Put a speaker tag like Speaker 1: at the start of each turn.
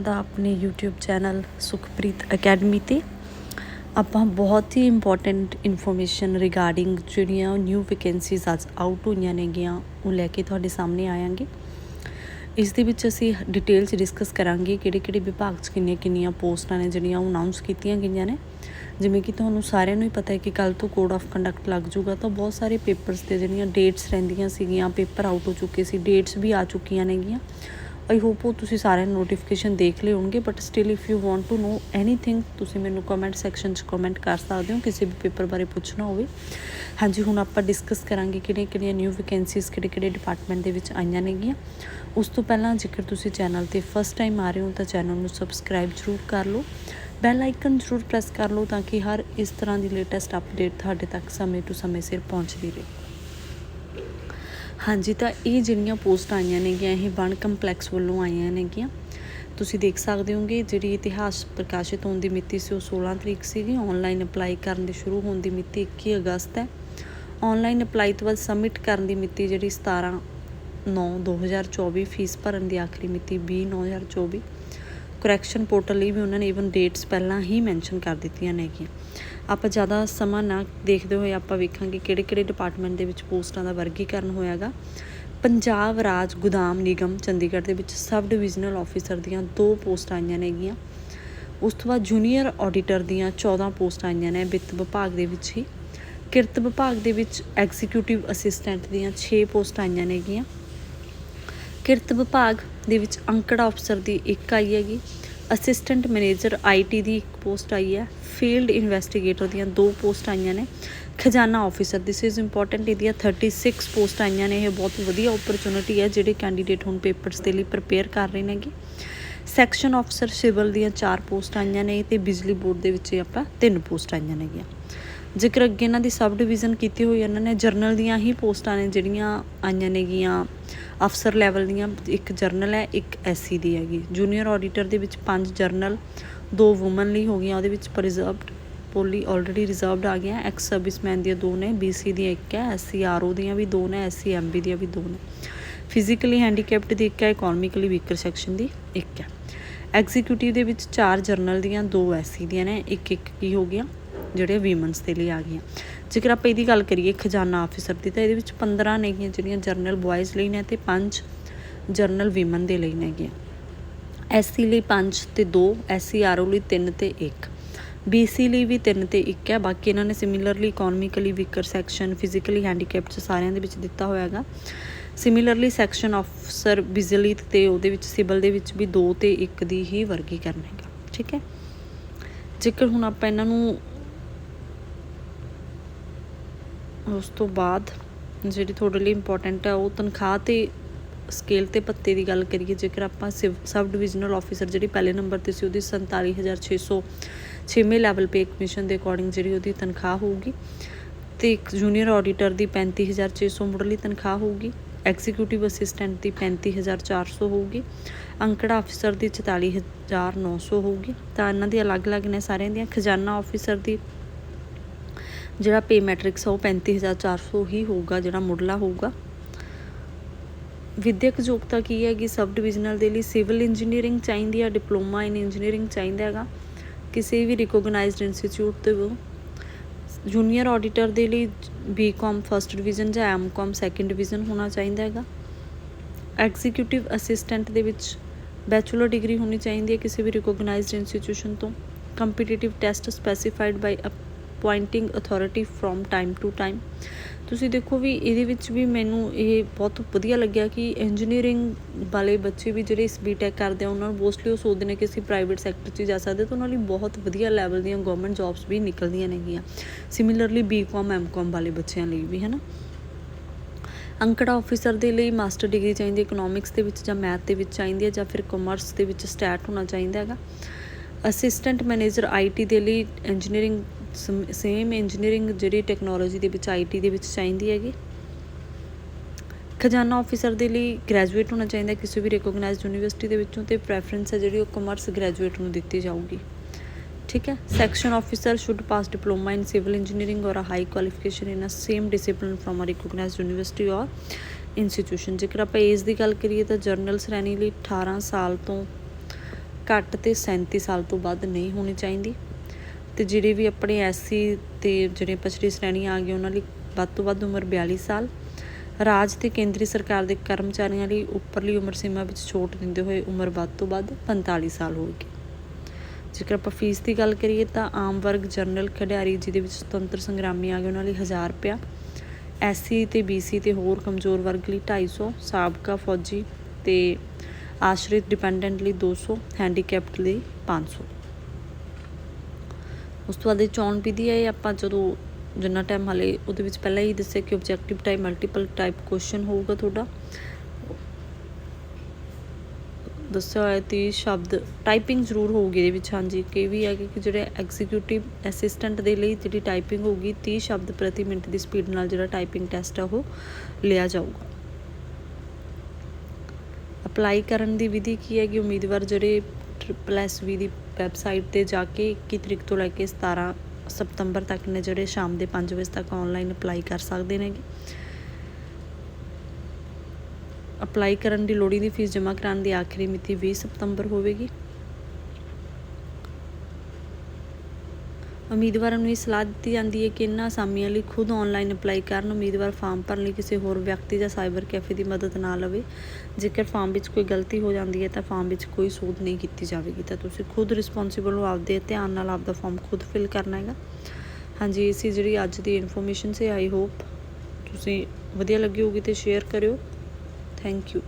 Speaker 1: ਦਾ ਆਪਣੇ YouTube channel Sukhpreet academy ਤੇ ਆਪਾਂ ਬਹੁਤ ਹੀ ਇੰਪੋਰਟੈਂਟ ਇਨਫੋਰਮੇਸ਼ਨ ਰਿਗਾਰਡਿੰਗ ਜਿਹੜੀਆਂ ਨਿਊ ਵੈਕੈਂਸੀਜ਼ ਅੱਜ ਆਊਟ ਹੋਈਆਂ ਨੇਗੀਆਂ, ਉਹ ਲੈ ਕੇ ਤੁਹਾਡੇ ਸਾਹਮਣੇ ਆਵਾਂਗੇ ਇਸ ਦੇ ਵਿੱਚ ਅਸੀਂ ਡਿਟੇਲ 'ਚ ਡਿਸਕਸ ਕਰਾਂਗੇ ਕਿਹੜੇ ਕਿਹੜੇ ਵਿਭਾਗ 'ਚ ਕਿੰਨੀਆਂ ਕਿੰਨੀਆਂ ਪੋਸਟਾਂ ਨੇ ਜਿਹੜੀਆਂ ਉਹ ਅਨਾਉਂਸ ਕੀਤੀਆਂ ਗਈਆਂ ਨੇ। ਜਿਵੇਂ ਕਿ ਤੁਹਾਨੂੰ ਸਾਰਿਆਂ ਨੂੰ ਹੀ ਪਤਾ ਹੈ ਕਿ ਕੱਲ ਤੋਂ ਕੋਡ ਆਫ ਕੰਡਕਟ ਲੱਗ ਜੂਗਾ ਤਾਂ ਬਹੁਤ ਸਾਰੇ ਪੇਪਰਸ ਤੇ ਜਿਹੜੀਆਂ ਡੇਟਸ ਰਹਿੰਦੀਆਂ ਸੀਗੀਆਂ ਪੇਪਰ ਆਊਟ ਹੋ ਚੁੱਕੇ ਸੀ ਡੇਟਸ ਵੀ ਆ ਚੁੱਕੀਆਂ ਨੇਗੀਆਂ। ਆਈ ਹੋਪ ਉਹ ਤੁਸੀਂ ਸਾਰਿਆਂ ਨੇ ਨੋਟੀਫਿਕੇਸ਼ਨ ਦੇਖ ਲਏ ਹੋਣਗੇ but still if you want to know anything ਤੁਸੀਂ ਮੈਨੂੰ ਕਮੈਂਟ ਸੈਕਸ਼ਨ 'ਚ ਕਮੈਂਟ ਕਰ ਸਕਦੇ ਹੋ, ਕਿਸੇ ਵੀ ਪੇਪਰ ਬਾਰੇ ਪੁੱਛਣਾ ਹੋਵੇ। ਹਾਂਜੀ, ਹੁਣ ਆਪਾਂ ਡਿਸਕਸ ਕਰਾਂਗੇ ਕਿਹੜੀਆਂ ਕਿਹੜੀਆਂ ਨਿਊ ਵੈਕੈਂਸੀਜ਼ ਕਿਹੜੇ ਕਿਹੜੇ ਡਿਪਾਰਟਮੈਂਟ ਦੇ ਵਿੱਚ ਆਈਆਂ ਨੇਗੀਆਂ। ਉਸ ਤੋਂ ਪਹਿਲਾਂ ਜੇਕਰ ਤੁਸੀਂ ਚੈਨਲ ਤੇ ਫਸਟ ਟਾਈਮ ਆ ਰਹੇ ਹੋ ਤਾਂ ਚੈਨਲ ਨੂੰ ਸਬਸਕ੍ਰਾਈਬ ਜ਼ਰੂਰ ਕਰ ਲਓ। ਬੈਲ ਆਈਕਨ ਜ਼ਰੂਰ ਪ੍ਰੈਸ ਕਰ ਲਓ ਤਾਂ ਕਿ ਹਰ ਇਸ ਤਰ੍ਹਾਂ ਦੀ ਲੇਟੈਸਟ ਅਪਡੇਟ ਤੁਹਾਡੇ ਤੱਕ ਸਮੇਂ ਤੋਂ ਸਮੇਂ ਸਿਰ ਪਹੁੰਚਦੀ ਰਹੇ। ਹਾਂਜੀ, ਤਾਂ ਇਹ ਜਿਹੜੀਆਂ ਪੋਸਟ ਆਈਆਂ ਨੇਗੀਆਂ ਇਹ ਵਨ ਕੰਪਲੈਕਸ ਵੱਲੋਂ ਆਈਆਂ ਨੇਗੀਆਂ ਤੁਸੀਂ ਦੇਖ ਸਕਦੇ ਹੋਗੇ, ਜਿਹੜੀ ਇਤਿਹਾਸ ਪ੍ਰਕਾਸ਼ਿਤ ਹੋਣ ਦੀ ਮਿਤੀ ਸੀ, ਉਹ 16 ਤਰੀਕ ਸੀਗੀ। ਆਨਲਾਈਨ ਅਪਲਾਈ ਕਰਨ ਦੀ ਸ਼ੁਰੂ ਹੋਣ ਦੀ ਮਿਤੀ 21 ਅਗਸਤ ਹੈ। ਆਨਲਾਈਨ ਅਪਲਾਈ ਤੋਂ ਬਾਅਦ ਸਬਮਿਟ ਕਰਨ ਦੀ ਮਿਤੀ ਜਿਹੜੀ 17 9 2024 ਫੀਸ ਭਰਨ ਦੀ ਆਖਰੀ ਮਿਤੀ 20 9 2024 ਕਰੈਕਸ਼ਨ ਪੋਰਟਲ ਲਈ ਵੀ ਉਹਨਾਂ ਨੇ ਇਵਨ ਡੇਟਸ ਪਹਿਲਾਂ ਹੀ ਮੈਂਸ਼ਨ ਕਰ ਦਿੱਤੀਆਂ ਨੇਗੀਆਂ ਆਪਾਂ ਜ਼ਿਆਦਾ ਸਮਾਂ ਨਾ ਦੇਖਦੇ ਹੋਏ ਆਪਾਂ ਵੇਖਾਂਗੇ ਕਿਹੜੇ ਕਿਹੜੇ ਡਿਪਾਰਟਮੈਂਟ ਦੇ ਵਿੱਚ ਪੋਸਟਾਂ ਦਾ ਵਰਗੀਕਰਨ ਹੋਇਆਗਾ। ਪੰਜਾਬ ਰਾਜ ਗੁਦਾਮ ਨਿਗਮ, ਚੰਡੀਗੜ੍ਹ ਦੇ ਵਿੱਚ ਸਬ ਡਿਵੀਜ਼ਨਲ ਆਫੀਸਰ ਦੀਆਂ ਦੋ ਪੋਸਟਾਂ ਆਈਆਂ ਨੇਗੀਆਂ ਉਸ ਤੋਂ ਬਾਅਦ ਜੂਨੀਅਰ ਆਡੀਟਰ ਦੀਆਂ 14 ਪੋਸਟਾਂ ਆਈਆਂ ਨੇ ਵਿੱਤ ਵਿਭਾਗ ਦੇ ਵਿੱਚ ਹੀ। ਕਿਰਤ ਵਿਭਾਗ ਦੇ ਵਿੱਚ ਐਗਜ਼ੀਕਿਊਟਿਵ ਅਸਿਸਟੈਂਟ ਦੀਆਂ 6 ਪੋਸਟਾਂ ਆਈਆਂ ਨੇਗੀਆਂ ਕਿਰਤ ਵਿਭਾਗ ਦੇ ਵਿੱਚ ਅੰਕੜਾ ਅਫਸਰ ਦੀ ਇੱਕ ਆਈ ਹੈਗੀ। ਅਸਿਸਟੈਂਟ ਮੈਨੇਜਰ ਆਈਟੀ ਦੀ ਇੱਕ ਪੋਸਟ ਆਈ ਹੈ। ਫੀਲਡ ਇਨਵੈਸਟੀਗੇਟਰ ਦੀਆਂ ਦੋ ਪੋਸਟ ਆਈਆਂ ਨੇ। ਖਜ਼ਾਨਾ ਆਫੀਸਰ ਦਿਸ ਇਜ਼ ਇੰਪੋਰਟੈਂਟ ਇਹਦੀਆਂ 36 ਪੋਸਟ ਆਈਆਂ ਨੇ। ਇਹ ਬਹੁਤ ਵਧੀਆ ਓਪਰਚੁਨਿਟੀ ਹੈ, ਜਿਹੜੇ ਕੈਂਡੀਡੇਟ ਹੁਣ ਪੇਪਰਸ ਦੇ ਲਈ ਪ੍ਰਪੇਅਰ ਕਰ ਰਹੇ ਨੇਗੇ ਸੈਕਸ਼ਨ ਆਫਸਰ ਸਿਵਲ ਦੀਆਂ ਚਾਰ ਪੋਸਟ ਆਈਆਂ ਨੇ ਤੇ ਬਿਜਲੀ ਬੋਰਡ ਦੇ ਵਿੱਚ ਆਪਾਂ ਤਿੰਨ ਪੋਸਟ ਆਈਆਂ ਨੇਗੀਆਂ ਜ਼ਿਕਰ ਅੱਗੇ ਇਹਨਾਂ ਦੀ ਸਬ ਡਿਵੀਜ਼ਨ ਕੀਤੀ ਹੋਈ ਇਹਨਾਂ ਨੇ ਜਰਨਲ ਦੀਆਂ ਹੀ ਪੋਸਟਾਂ ਨੇ ਜਿਹੜੀਆਂ ਆਈਆਂ ਨੇਗੀਆਂ ਅਫਸਰ ਲੈਵਲ ਦੀਆਂ ਇੱਕ ਜਰਨਲ ਹੈ, ਇੱਕ ਐਸਸੀ ਦੀ ਹੈਗੀ। ਜੂਨੀਅਰ ਆਡੀਟਰ ਦੇ ਵਿੱਚ ਪੰਜ ਜਰਨਲ, ਦੋ ਔਮਨ ਲਈ ਹੋ ਗਈਆਂ, ਉਹਦੇ ਵਿੱਚ ਰਿਜ਼ਰਵਡ ਪੋਲੀ ਆਲਰੇਡੀ ਰਿਜ਼ਰਵਡ ਆ ਗਿਆ ਐਕਸ ਸਰਵਿਸਮੈਨ ਦੀਆਂ ਦੋ ਨੇ ਬੀਸੀ ਦੀਆਂ ਇੱਕ ਹੈ ਐਸਸੀ ਆਰਓ ਦੀਆਂ ਵੀ ਦੋ ਨੇ ਐਸਸੀ ਐਮਬੀ ਦੀਆਂ ਵੀ ਦੋ ਨੇ। ਫਿਜ਼ੀਕਲੀ ਹੈਂਡੀਕੈਪਡ ਦੀ ਇੱਕ ਹੈ ਇਕਨੋਮਿਕਲੀ ਵੀਕਰ ਸੈਕਸ਼ਨ ਦੀ ਇੱਕ ਹੈ। ਐਗਜ਼ੀਕਿਊਟਿਵ ਦੇ ਵਿੱਚ ਚਾਰ ਜਰਨਲ ਦੀਆਂ ਦੋ ਐਸਸੀ ਦੀਆਂ ਨੇ, ਇੱਕ ਇੱਕ ਕੀ ਹੋ ਗਿਆ ਜਿਹੜੇ ਵੀਮਨਸ ਦੇ ਲਈ ਆ ਗਈਆਂ। ਜੇਕਰ ਆਪਾਂ ਇਹਦੀ ਗੱਲ ਕਰੀਏ ਖਜ਼ਾਨਾ ਆਫੀਸਰ ਦੀ, ਤਾਂ ਇਹਦੇ ਵਿੱਚ 15 ਨੇਗੀਆਂ ਜਿਹੜੀਆਂ ਜਰਨਲ ਬॉयਜ਼ ਲਈ ਨੇ ਤੇ 5 ਜਰਨਲ ਵੀਮਨ ਦੇ ਲਈ ਨੇਗੀਆਂ ਐਸਸੀ ਲਈ 5 ਤੇ 2 ਐਸਸੀ ਆਰਓ ਲਈ 3 ਤੇ 1 ਬੀਸੀ ਲਈ ਵੀ 3 ਤੇ 1 ਹੈ, ਬਾਕੀ ਇਹਨਾਂ ਨੇ similarly economically weaker section physically handicapped ਸਾਰਿਆਂ ਦੇ ਵਿੱਚ ਦਿੱਤਾ ਹੋਇਆ ਹੈਗਾ। ਸਿਮਿਲਰਲੀ ਸੈਕਸ਼ਨ ਆਫਸਰ ਬਿਜਲੀ ਤੇ ਉਹਦੇ ਵਿੱਚ ਸਿਵਲ ਦੇ ਵਿੱਚ ਵੀ 2 ਤੇ 1 ਦੀ ਹੀ ਵਰਗੀਕਰਨ ਹੈਗਾ, ਠੀਕ ਹੈ? ਜੇਕਰ ਹੁਣ ਆਪਾਂ ਇਹਨਾਂ ਨੂੰ ਉਸ ਤੋਂ ਬਾਅਦ ਜਿਹੜੀ ਤੁਹਾਡੇ ਲਈ ਇੰਪੋਰਟੈਂਟ ਹੈ, ਉਹ ਤਨਖਾਹ ਤੇ ਸਕੇਲ ਤੇ ਭੱਤੇ ਦੀ ਗੱਲ ਕਰੀਏ, ਜੇਕਰ ਆਪਾਂ ਸਬ ਡਿਵੀਜ਼ਨਲ ਆਫੀਸਰ ਜਿਹੜੀ ਪਹਿਲੇ ਨੰਬਰ ਤੇ ਸੀ, ਉਹਦੀ 47600 ਛੇਵੇਂ ਲੈਵਲ ਪੇ ਕਮਿਸ਼ਨ ਦੇ ਅਕੋਰਡਿੰਗ ਜਿਹੜੀ ਉਹਦੀ ਤਨਖਾਹ ਹੋਊਗੀ ਤੇ ਇੱਕ ਜੂਨੀਅਰ ਆਡੀਟਰ ਦੀ 35600 ਮੁੱਢਲੀ ਤਨਖਾਹ ਹੋਊਗੀ ਐਗਜ਼ੀਕਿਊਟਿਵ ਅਸਿਸਟੈਂਟ ਦੀ 35400 ਹੋਊਗੀ, ਅੰਕੜਾ ਅਫਸਰ ਦੀ 44900 ਹੋਊਗੀ। ਤਾਂ ਇਹਨਾਂ ਦੀ ਅਲੱਗ-ਅਲੱਗ ਨੇ ਸਾਰਿਆਂ ਦੀਆਂ, ਖਜ਼ਾਨਾ ਆਫੀਸਰ ਦੀ ਜਿਹੜਾ ਪੇ ਮੈਟ੍ਰਿਕਸ ਆ ਉਹ 35400 ਹੀ ਹੋਊਗਾ, ਜਿਹੜਾ ਮੁੱਢਲਾ ਹੋਊਗਾ। ਵਿਦਿਅਕ ਯੋਗਤਾ ਕੀ ਹੈਗੀ? ਸਬ ਡਿਵੀਜ਼ਨਲ ਦੇ ਲਈ ਸਿਵਲ ਇੰਜੀਨੀਅਰਿੰਗ ਚਾਹੀਦੀ ਆ, ਡਿਪਲੋਮਾ ਇਨ ਇੰਜੀਨੀਅਰਿੰਗ ਚਾਹੀਦਾ ਹੈਗਾ। ਕਿਸੇ ਵੀ ਰਿਕੋਗਨਾਈਜ਼ਡ ਇੰਸਟੀਚਿਊਟ ਤੋਂ ਜੂਨੀਅਰ ਆਡੀਟਰ ਦੇ ਲਈ ਬੀਕਾਮ ਫਰਸਟ ਡਿਵੀਜ਼ਨ ਜਾਂ ਐਮਕਾਮ ਸੈਕੰਡ ਡਿਵੀਜ਼ਨ ਹੋਣਾ ਚਾਹੀਦਾ ਹੈਗਾ। ਐਗਜ਼ੀਕਿਊਟਿਵ ਅਸਿਸਟੈਂਟ ਦੇ ਵਿੱਚ ਬੈਚਲਰ ਡਿਗਰੀ ਹੋਣੀ ਚਾਹੀਦੀ ਹੈ ਕਿਸੇ ਵੀ ਰਿਕੋਗਨਾਈਜ਼ਡ ਇੰਸਟੀਟਿਊਸ਼ਨ ਤੋਂ। Competitive test specified by appointing authority from time to time ਤੁਸੀਂ ਦੇਖੋ ਵੀ ਇਹਦੇ ਵਿੱਚ ਵੀ ਮੈਨੂੰ ਇਹ ਬਹੁਤ ਵਧੀਆ ਲੱਗਿਆ ਕਿ ਇੰਜੀਨੀਅਰਿੰਗ ਵਾਲੇ ਬੱਚੇ ਵੀ ਜਿਹੜੇ ਇਸ ਬੀਟੈਕ ਕਰਦੇ ਆ, ਉਹਨਾਂ ਨੂੰ ਮੋਸਟਲੀ ਉਹ ਸੋਚਦੇ ਨੇ ਕਿ ਅਸੀਂ ਪ੍ਰਾਈਵੇਟ ਸੈਕਟਰ 'ਚ ਜਾ ਸਕਦੇ ਤਾਂ ਉਹਨਾਂ ਲਈ ਬਹੁਤ ਵਧੀਆ ਲੈਵਲ ਦੀਆਂ ਗਵਰਨਮੈਂਟ ਜੌਬਸ ਵੀ ਨਿਕਲਦੀਆਂ ਨੇਗੀਆਂ। ਸਿਮਿਲਰਲੀ ਬੀਕਾਮ ਐਮਕਾਮ ਵਾਲੇ ਬੱਚਿਆਂ ਲਈ ਵੀ ਹੈ ਨਾ ਅੰਕੜਾ ਆਫੀਸਰ ਦੇ ਲਈ ਮਾਸਟਰ ਡਿਗਰੀ ਚਾਹੀਦੀ ਹੈ ਇਕਨੋਮਿਕਸ ਦੇ ਵਿੱਚ ਜਾਂ ਮੈਥ ਦੇ ਵਿੱਚ ਚਾਹੀਦੀ ਹੈ ਜਾਂ ਫਿਰ ਕਾਮਰਸ ਦੇ ਵਿੱਚ ਸਟੈਟ ਹੋਣਾ ਚਾਹੀਦਾ ਹੈਗਾ। ਅਸਿਸਟੈਂਟ ਮੈਨੇਜਰ ਆਈਟੀ ਦੇ ਲਈ ਇੰਜੀਨੀਅਰਿੰਗ ਸੇਮ ਇੰਜੀਨੀਅਰਿੰਗ ਜਿਹੜੀ ਟੈਕਨੋਲੋਜੀ ਦੇ ਵਿੱਚ ਆਈਟੀ ਦੇ ਵਿੱਚ ਚਾਹੀਦੀ ਹੈਗੀ। ਖਜ਼ਾਨਾ ਆਫੀਸਰ ਦੇ ਲਈ ਗ੍ਰੈਜੂਏਟ ਹੋਣਾ ਚਾਹੀਦਾ ਕਿਸੇ ਵੀ ਰਿਕੋਗਨਾਈਜ਼ਡ ਯੂਨੀਵਰਸਿਟੀ ਦੇ ਵਿੱਚੋਂ ਤੇ ਪ੍ਰੈਫਰੈਂਸ ਹੈ ਜਿਹੜੀ ਉਹ ਕਮਰਸ ਗ੍ਰੈਜੂਏਟ ਨੂੰ ਦਿੱਤੀ ਜਾਊਗੀ। ਠੀਕ ਹੈ? Section officer should pass diploma in civil engineering or uh high qualification in uh same discipline from uh recognised university or institution ਜੇਕਰ ਆਪਾਂ ਏਜ ਦੀ ਗੱਲ ਕਰੀਏ ਤਾਂ ਜਰਨਲ ਸ਼੍ਰੇਣੀ ਲਈ 18 ਸਾਲ ਤੋਂ ਘੱਟ ਤੇ 37 ਸਾਲ ਤੋਂ ਵੱਧ ਨਹੀਂ ਹੋਣੀ ਚਾਹੀਦੀ। ਤੇ ਜਿਹੜੇ ਵੀ ਆਪਣੇ ਐਸਸੀ ਤੇ ਜਿਹੜੇ ਪਛੜੀ ਸ਼੍ਰੇਣੀ ਆ ਗਏ, ਉਹਨਾਂ ਲਈ ਵੱਧ ਤੋਂ ਵੱਧ ਉਮਰ 42 ਸਾਲ। ਰਾਜ ਤੇ ਕੇਂਦਰੀ ਸਰਕਾਰ ਦੇ ਕਰਮਚਾਰੀਆਂ ਲਈ ਉੱਪਰਲੀ ਉਮਰ ਸੀਮਾ ਵਿੱਚ ਛੋਟ ਦਿੰਦੇ ਹੋਏ ਉਮਰ ਵੱਧ ਤੋਂ ਵੱਧ 45 ਸਾਲ ਹੋਵੇਗੀ ਜੇਕਰ ਆਪਾਂ ਫੀਸ ਦੀ ਗੱਲ ਕਰੀਏ ਤਾਂ ਆਮ ਵਰਗ ਜਨਰਲ ਖਿਡਾਰੀ ਜਿਹਦੇ ਵਿੱਚ ਸੁਤੰਤਰ ਸੰਗਰਾਮੀ ਆ ਗਏ, ਉਹਨਾਂ ਲਈ 1000 ਰੁਪਇਆ। ਐਸਸੀ ਤੇ ਬੀਸੀ ਤੇ ਹੋਰ ਕਮਜ਼ੋਰ ਵਰਗ ਲਈ 250 ਸਾਬਕਾ ਫੌਜੀ ਤੇ ਆਸ਼ਰਿਤ ਡਿਪੈਂਡੈਂਟ ਲਈ 200 ਹੈਂਡੀਕੈਪਟ ਲਈ 500 ਉਸ ਤੋਂ ਬਾਅਦ ਇਹ ਚੋਣ ਵਿਧੀ ਹੈ, ਇਹ ਆਪਾਂ ਜਦੋਂ ਜਿੰਨਾ ਟਾਈਮ ਹਲੇ ਉਹਦੇ ਵਿੱਚ ਪਹਿਲਾਂ ਹੀ ਦੱਸਿਆ ਕਿ objective type multiple type question ਹੋਊਗਾ ਤੁਹਾਡਾ। ਦੱਸਿਆ ਹੋਇਆ 30 ਸ਼ਬਦ ਟਾਈਪਿੰਗ ਜ਼ਰੂਰ ਹੋਊਗੀ ਇਹਦੇ ਵਿੱਚ, ਹਾਂਜੀ। ਕਿ ਇਹ ਵੀ ਹੈ ਕਿ ਜਿਹੜੇ ਐਗਜ਼ੀਕਿਊਟਿਵ ਅਸਿਸਟੈਂਟ ਦੇ ਲਈ ਜਿਹੜੀ ਟਾਈਪਿੰਗ ਹੋਊਗੀ 30 ਸ਼ਬਦ ਪ੍ਰਤੀ ਮਿੰਟ ਦੀ ਸਪੀਡ ਨਾਲ ਜਿਹੜਾ ਟਾਈਪਿੰਗ ਟੈਸਟ ਆ ਉਹ ਲਿਆ ਜਾਊਗਾ। ਅਪਲਾਈ ਕਰਨ ਦੀ ਵਿਧੀ ਕੀ ਹੈ ਕਿ ਉਮੀਦਵਾਰ ਜਿਹੜੇ ਟ੍ਰਿਪਲ ਐਸ ਵੀ ਦੀ ਵੈਬਸਾਈਟ ਤੇ ਜਾ ਕੇ 21 ਤਰੀਕ ਤੋਂ ਲੈ ਕੇ 17 ਸਤੰਬਰ ਤੱਕ ਨੇ ਜਿਹੜੇ ਸ਼ਾਮ ਦੇ 5 ਵਜੇ ਤੱਕ ਆਨਲਾਈਨ ਅਪਲਾਈ ਕਰ ਸਕਦੇ ਨੇਗੇ ਅਪਲਾਈ ਕਰਨ ਦੀ ਲੋੜੀਂਦੀ ਫੀਸ ਜਮ੍ਹਾਂ ਕਰਾਉਣ ਦੀ ਆਖਰੀ ਮਿਤੀ 20 ਸਤੰਬਰ ਹੋਵੇਗੀ। ਉਮੀਦਵਾਰਾਂ ਨੂੰ ਇਹ ਸਲਾਹ ਦਿੱਤੀ ਜਾਂਦੀ ਹੈ ਕਿ ਇਹਨਾਂ ਅਸਾਮੀਆਂ ਲਈ ਖੁਦ ਆਨਲਾਈਨ ਅਪਲਾਈ ਕਰਨ, ਉਮੀਦਵਾਰ ਫਾਰਮ ਭਰਨ ਲਈ ਕਿਸੇ ਹੋਰ ਵਿਅਕਤੀ ਜਾਂ ਸਾਈਬਰ ਕੈਫੇ ਦੀ ਮਦਦ ਨਾ ਲਵੇ। ਜੇਕਰ ਫਾਰਮ ਵਿੱਚ ਕੋਈ ਗਲਤੀ ਹੋ ਜਾਂਦੀ ਹੈ ਤਾਂ ਫਾਰਮ ਵਿੱਚ ਕੋਈ ਸੋਧ ਨਹੀਂ ਕੀਤੀ ਜਾਵੇਗੀ। ਤਾਂ ਤੁਸੀਂ ਖੁਦ ਰਿਸਪੌਂਸਿਬਲ ਹੋ, ਆਪਦੇ ਧਿਆਨ ਨਾਲ ਆਪਦਾ ਫਾਰਮ ਖੁਦ ਫਿਲ ਕਰਨਾ ਹੈਗਾ। ਹਾਂਜੀ ਇਹ ਸੀ ਜਿਹੜੀ ਅੱਜ ਦੀ ਇਨਫੋਰਮੇਸ਼ਨ ਸੀ ਆਈ ਹੋਪ ਤੁਸੀਂ ਵਧੀਆ ਲੱਗੀ ਹੋਊਗੀ ਤੇ ਸ਼ੇਅਰ ਕਰਿਓ। Thank you